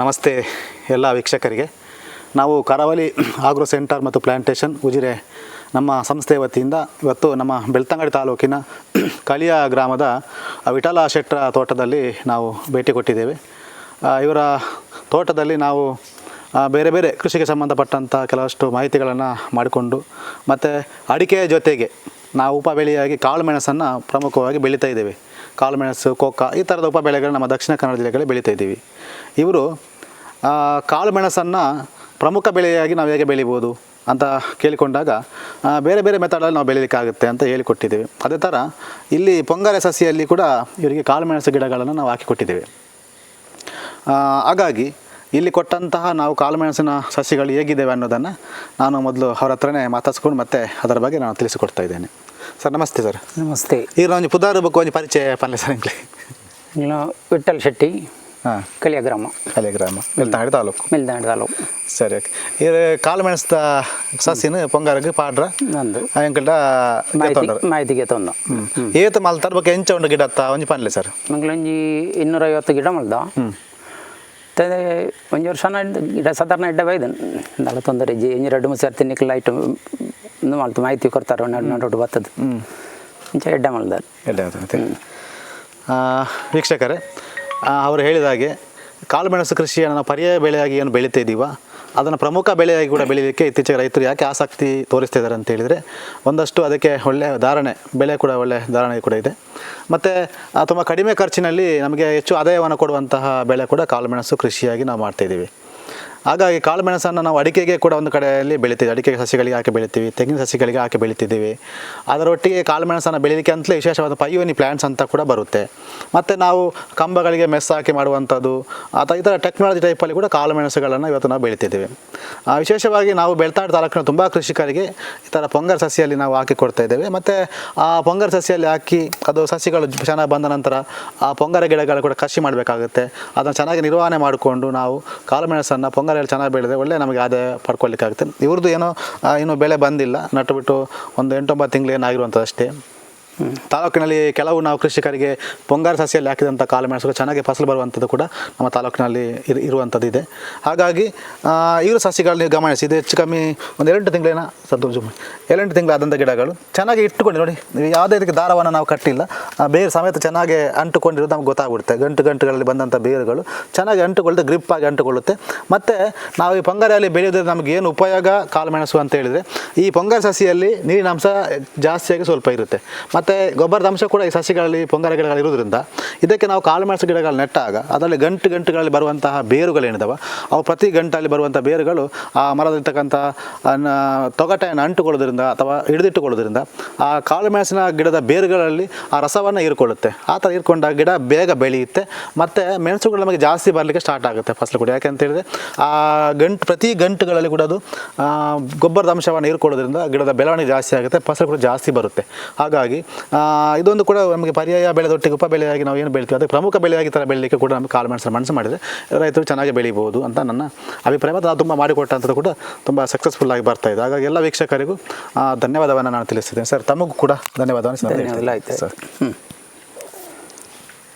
ನಮಸ್ತೆ ಎಲ್ಲ ವೀಕ್ಷಕರಿಗೆ. ನಾವು ಕರಾವಳಿ ಆಗ್ರೋ ಸೆಂಟರ್ ಮತ್ತು ಪ್ಲ್ಯಾಂಟೇಷನ್ ಉಜಿರೆ ನಮ್ಮ ಸಂಸ್ಥೆ ವತಿಯಿಂದ ಇವತ್ತು ನಮ್ಮ ಬೆಳ್ತಂಗಡಿ ತಾಲೂಕಿನ ಕಳಿಯ ಗ್ರಾಮದ ವಿಠಲ ಶೆಟ್ಟರ ತೋಟದಲ್ಲಿ ನಾವು ಭೇಟಿ ಕೊಟ್ಟಿದ್ದೇವೆ. ಇವರ ತೋಟದಲ್ಲಿ ನಾವು ಬೇರೆ ಬೇರೆ ಕೃಷಿಗೆ ಸಂಬಂಧಪಟ್ಟಂಥ ಕೆಲವಷ್ಟು ಮಾಹಿತಿಗಳನ್ನು ಮಾಡಿಕೊಂಡು, ಮತ್ತು ಅಡಿಕೆಯ ಜೊತೆಗೆ ನಾವು ಉಪ ಬೆಳೆಯಾಗಿ ಕಾಳು ಮೆಣಸನ್ನು ಪ್ರಮುಖವಾಗಿ ಬೆಳೀತಾ ಇದ್ದೇವೆ. ಕಾಳು ಕೋಕಾ ಕೋಕ ಈ ಥರದ ಉಪ ಬೆಳೆಗಳು ನಮ್ಮ ದಕ್ಷಿಣ ಕನ್ನಡ ಜಿಲ್ಲೆಗಳಲ್ಲಿ ಬೆಳೀತಾ ಇದ್ದೀವಿ. ಇವರು ಕಾಳುಮೆಣಸನ್ನು ಕಾಳು ಪ್ರಮುಖ ಬೆಳೆಯಾಗಿ ನಾವು ಹೇಗೆ ಬೆಳಿಬೋದು ಅಂತ ಕೇಳಿಕೊಂಡಾಗ ಬೇರೆ ಬೇರೆ ಮೆಥಡಲ್ಲಿ ನಾವು ಬೆಳೀಲಿಕ್ಕಾಗುತ್ತೆ ಅಂತ ಹೇಳಿಕೊಟ್ಟಿದ್ದೀವಿ. ಅದೇ ಥರ ಇಲ್ಲಿ ಪೊಂಗರೆ ಸಸಿಯಲ್ಲಿ ಕೂಡ ಇವರಿಗೆ ಕಾಳುಮೆಣಸು ಗಿಡಗಳನ್ನು ನಾವು ಹಾಕಿಕೊಟ್ಟಿದ್ದೇವೆ. ಹಾಗಾಗಿ ಇಲ್ಲಿ ಕೊಟ್ಟಂತಹ ನಾವು ಕಾಳುಮೆಣಸಿನ ಸಸಿಗಳು ಹೇಗಿದ್ದೇವೆ ಅನ್ನೋದನ್ನು ನಾನು ಮೊದಲು ಅವ್ರ ಹತ್ರನೇ ಮಾತಾಡ್ಸ್ಕೊಂಡು ಮತ್ತೆ ಅದರ ಬಗ್ಗೆ ನಾನು ತಿಳಿಸಿಕೊಡ್ತಾ ಇದ್ದೇನೆ. ಸರ್ ನಮಸ್ತೆ ಸರ್. ನಮಸ್ತೆ. ಈಗ ಒಂದು ಪುದಾರ ಬಗ್ಗೆ ಒಂದು ಪರಿಚಯ ಪಲ್ಲೆ ಸರ್ ಇಂಗ್ಲಿ ನಾನು ವಿಠಲ್ ಶೆಟ್ಟಿ ಹಾಂ. ಕಲಿಯ ಗ್ರಾಮ. ಕಲಿಯ ಗ್ರಾಮ ಮೆಲ್ತಾಡಿ ತಾಲೂಕು. ಮೆಲ್ತಾಡಿ ತಾಲೂಕು. ಸರಿ ಓಕೆ. ಇದು ಕಾಳುಮೆಣಸ್ದ ಸಸಿನ ಪೊಂಗಾರಕ್ಕೆ ಪಾಡ್ರ? ನಂದು. ಅಂಕಲ್ಡ ಮಾಹಿತಿ ಮಾಹಿತಿಗೆ ತೊಂದ ಏತ ಮಲ್ತಾರ ಬಗ್ಗೆ ಎಂಚ ಒಂದು ಗಿಡ ಅತ್ತ ಒಂಜಿ ಪನ್ಲೆ ಸರ್? ಮಂಗಳೊಂಜಿ ಇನ್ನೂರೈವತ್ತು ಗಿಡ ಮಲ್ದ. ಮತ್ತೆ ಒಂಜಿ ವರ್ಷ ಗಿಡ ಸಾಧಾರಣ ಎಡ್ಡ ಬೈದು. ನಾಳೆ ತೊಂದರೆ ಇಜ್ಜಿ ಒಂಜಿ ಎರಡು ಮೂರು ಸರ್ತಿ ನಿಕ್ಲ ಐಟು ಒಂದು ಮಾಡ್ತು ಮಾಹಿತಿ ಕೊಡ್ತಾರೆ ಒಂದು ನಡು ಬರ್ತದೆ. ಇಂಚ ಎಡ್ಡ ಮಲ್ದ ಎಡ್ಡೆ ವೀಕ್ಷಕರೇ ಅವರು ಹೇಳಿದ ಹಾಗೆ ಕಾಳುಮೆಣಸು ಕೃಷಿಯನ್ನು ಪರ್ಯಾಯ ಬೆಳೆಯಾಗಿ ಏನು ಬೆಳೀತಾ ಇದ್ದೀವ ಅದನ್ನು ಪ್ರಮುಖ ಬೆಳೆಯಾಗಿ ಕೂಡ ಬೆಳೀಲಿಕ್ಕೆ ಇತ್ತೀಚೆಗೆ ರೈತರು ಯಾಕೆ ಆಸಕ್ತಿ ತೋರಿಸ್ತಾ ಇದ್ದಾರೆ ಅಂತ ಹೇಳಿದರೆ ಒಂದಷ್ಟು ಅದಕ್ಕೆ ಒಳ್ಳೆಯ ಧಾರಣೆ, ಬೆಲೆ ಕೂಡ ಒಳ್ಳೆಯ ಧಾರಣೆ ಕೂಡ ಇದೆ. ಮತ್ತು ತುಂಬ ಕಡಿಮೆ ಖರ್ಚಿನಲ್ಲಿ ನಮಗೆ ಹೆಚ್ಚು ಆದಾಯವನ್ನು ಕೊಡುವಂತಹ ಬೆಳೆ ಕೂಡ ಕಾಳುಮೆಣಸು ಕೃಷಿಯಾಗಿ ನಾವು ಮಾಡ್ತಾಯಿದ್ದೀವಿ ಹಾಗಾಗಿ ಕಾಳುಮೆಣಸನ್ನು ನಾವು ಅಡಿಕೆಗೆ ಕೂಡ ಒಂದು ಕಡೆಯಲ್ಲಿ ಬೆಳಿತೀವಿ. ಅಡಿಕೆ ಸಸಿಗಳಿಗೆ ಹಾಕಿ ಬೆಳಿತೀವಿ. ತೆಂಗಿನ ಸಸಿಗಳಿಗೆ ಹಾಕಿ ಬೆಳಿತಿದ್ದೀವಿ. ಅದರೊಟ್ಟಿಗೆ ಕಾಳುಮೆಣಸನ್ನು ಬೆಳೀಲಿಕ್ಕೆ ಅಂತಲೇ ವಿಶೇಷವಾದ ಪೈಯೋನಿ ಪ್ಲ್ಯಾಂಟ್ಸ್ ಅಂತ ಕೂಡ ಬರುತ್ತೆ. ಮತ್ತು ನಾವು ಕಂಬಗಳಿಗೆ ಮೆಸ್ ಹಾಕಿ ಮಾಡುವಂಥದ್ದು ಅಥವಾ ಈ ಥರ ಟೆಕ್ನಾಲಜಿ ಟೈಪಲ್ಲಿ ಕೂಡ ಕಾಳುಮೆಣಸುಗಳನ್ನು ಇವತ್ತು ನಾವು ಬೆಳಿತಿದ್ದೀವಿ. ವಿಶೇಷವಾಗಿ ನಾವು ಬೆಳ್ತಾಡ್ ತಾಲೂಕಿನ ತುಂಬ ಕೃಷಿಕರಿಗೆ ಈ ಥರ ಪೊಂಗರ್ ಸಸಿಯಲ್ಲಿ ನಾವು ಹಾಕಿ ಕೊಡ್ತಾ ಇದ್ದೇವೆ. ಮತ್ತು ಆ ಪೊಂಗರ್ ಸಸಿಯಲ್ಲಿ ಹಾಕಿ ಅದು ಸಸಿಗಳು ಚೆನ್ನಾಗಿ ಬಂದ ನಂತರ ಆ ಪೊಂಗರ ಗಿಡಗಳು ಕೂಡ ಕಸಿ ಮಾಡಬೇಕಾಗುತ್ತೆ. ಅದನ್ನು ಚೆನ್ನಾಗಿ ನಿರ್ವಹಣೆ ಮಾಡಿಕೊಂಡು ನಾವು ಕಾಳುಮೆಣಸನ್ನು ಪೊಂಗರಲ್ಲಿ ಚೆನ್ನಾಗಿ ಬೆಳೆದ್ರೆ ಒಳ್ಳೆ ನಮಗೆ ಆದಾಯ ಪಡ್ಕೊಳ್ಳಿಕ್ಕಾಗುತ್ತೆ. ಇವ್ರದ್ದು ಏನೋ ಇನ್ನೂ ಬೆಳೆ ಬಂದಿಲ್ಲ. ನಟ್ಟು ಬಿಟ್ಟು ಒಂದು ಎಂಟೊಂಬತ್ತು ತಿಂಗಳು ಏನಾಗಿರುವಂಥದ್ದು ಅಷ್ಟೇ. ತಾಲೂಕಿನಲ್ಲಿ ಕೆಲವು ನಾವು ಕೃಷಿಕರಿಗೆ ಪೊಂಗಾರ ಸಸಿಯಲ್ಲಿ ಹಾಕಿದಂಥ ಕಾಳುಮೆಣಸು ಚೆನ್ನಾಗಿ ಫಸಲು ಬರುವಂಥದ್ದು ಕೂಡ ನಮ್ಮ ತಾಲೂಕಿನಲ್ಲಿ ಇರು ಇರುವಂಥದ್ದು ಹಾಗಾಗಿ ಇವರು ಸಸಿಗಳು ನೀವು ಗಮನಿಸಿ, ಇದು ಹೆಚ್ಚು ಕಮ್ಮಿ ಒಂದು ಎರಡು ತಿಂಗಳೇನ? ಸಂತೋಷ ಏಳೆಂಟು ತಿಂಗಳಾದಂಥ ಗಿಡಗಳು ಚೆನ್ನಾಗಿ ಇಟ್ಟುಕೊಂಡು ನೋಡಿ ಯಾವುದೇ ರೀತಿ ದಾರವನ್ನು ನಾವು ಕಟ್ಟಿಲ್ಲ ಬೇರು ಸಮೇತ ಚೆನ್ನಾಗಿ ಅಂಟುಕೊಂಡಿರೋದು ನಮ್ಗೆ ಗೊತ್ತಾಗ್ಬಿಡುತ್ತೆ. ಗಂಟು ಗಂಟುಗಳಲ್ಲಿ ಬಂದಂಥ ಬೇರುಗಳು ಚೆನ್ನಾಗಿ ಅಂಟುಕೊಳ್ಳುತ್ತೆ ಗ್ರಿಪ್ ಆಗಿ ಅಂಟುಕೊಳ್ಳುತ್ತೆ. ಮತ್ತು ನಾವು ಈ ಪೊಂಗಾರಿಯಲ್ಲಿ ಬೆಳೆಯೋದ್ರಿಂದ ನಮಗೆ ಏನು ಉಪಯೋಗ? ಕಾಳುಮೆಣಸು ಅಂತ ಹೇಳಿದರೆ, ಈ ಪೊಂಗಾರ ಸಸಿಯಲ್ಲಿ ನೀರಿನ ಅಂಶ ಜಾಸ್ತಿಯಾಗಿ ಸ್ವಲ್ಪ ಇರುತ್ತೆ. ಮತ್ತು ಗೊಬ್ಬರದ ಅಂಶ ಕೂಡ ಈ ಸಸಿಗಳಲ್ಲಿ, ಪೊಂಗರ ಗಿಡಗಳು ಇರೋದ್ರಿಂದ ಇದಕ್ಕೆ ನಾವು ಕಾಳುಮೆಣಸು ಗಿಡಗಳು ನೆಟ್ಟಾಗ ಅದರಲ್ಲಿ ಗಂಟು ಗಂಟುಗಳಲ್ಲಿ ಬರುವಂತಹ ಬೇರುಗಳೇನಿದಾವೆ? ಅವು ಪ್ರತಿ ಗಂಟಲ್ಲಿ ಬರುವಂಥ ಬೇರುಗಳು ಆ ಮರದಲ್ಲಿರ್ತಕ್ಕಂಥ ತೊಗಟೆಯನ್ನು ಅಂಟುಕೊಳ್ಳೋದ್ರಿಂದ ಅಥವಾ ಹಿಡಿದಿಟ್ಟುಕೊಳ್ಳೋದ್ರಿಂದ ಆ ಕಾಳುಮೆಣಸಿನ ಗಿಡದ ಬೇರುಗಳಲ್ಲಿ ಆ ರಸವನ್ನು ಹೀರ್ಕೊಳ್ಳುತ್ತೆ. ಆ ಥರ ಹೀರ್ಕೊಂಡಾಗ ಗಿಡ ಬೇಗ ಬೆಳೆಯುತ್ತೆ. ಮತ್ತು ಮೆಣಸುಗಳು ನಮಗೆ ಜಾಸ್ತಿ ಬರಲಿಕ್ಕೆ ಸ್ಟಾರ್ಟ್ ಆಗುತ್ತೆ ಫಸಲು ಕೂಡ. ಯಾಕೆ ಅಂತ ಹೇಳಿದ್ರೆ ಆ ಗಂಟು, ಪ್ರತಿ ಗಂಟುಗಳಲ್ಲಿ ಕೂಡ ಅದು ಗೊಬ್ಬರದ ಅಂಶವನ್ನು ಹೀರ್ಕೊಳ್ಳೋದ್ರಿಂದ ಗಿಡದ ಬೆಳವಣಿಗೆ ಜಾಸ್ತಿ ಆಗುತ್ತೆ, ಫಸಲು ಕೂಡ ಜಾಸ್ತಿ ಬರುತ್ತೆ. ಹಾಗಾಗಿ ಇದೊಂದು ಕೂಡ ನಮಗೆ ಪರ್ಯಾಯ ಬೆಳೆದೊಟ್ಟಿಗೆ ಉಪ ಬೆಳೆಯಾಗಿ ನಾವು ಏನು ಬೆಳಿತೀವಿ. ಅದಕ್ಕೆ ಪ್ರಮುಖ ಬೆಳೆಯಾಗಿ ಥರ ಬೆಳಲಿಕ್ಕೆ ಕೂಡ ನಮಗೆ ಕಾಳು ಮನಸ್ಸು ಮನಸ್ಸು ಮಾಡಿದರೆ ರೈತರು ಚೆನ್ನಾಗಿ ಬೆಳಿಬೋದು ಅಂತ ನನ್ನ ಅಭಿಪ್ರಾಯ. ಮತ್ತು ನಾವು ತುಂಬ ಮಾಡಿಕೊಟ್ಟಂಥದ್ದು ಕೂಡ ತುಂಬ ಸಕ್ಸಸ್ಫುಲ್ ಆಗಿ ಬರ್ತಾ ಇದೆ. ಹಾಗಾಗಿ ಎಲ್ಲ ವೀಕ್ಷಕರಿಗೂ ಧನ್ಯವಾದವನ್ನು ನಾನು ತಿಳಿಸ್ತಿದ್ದೇನೆ. ಸರ್ ತಮಗೂ ಕೂಡ ಧನ್ಯವಾದವನ್ನು ಸರ್. ಹ್ಞೂ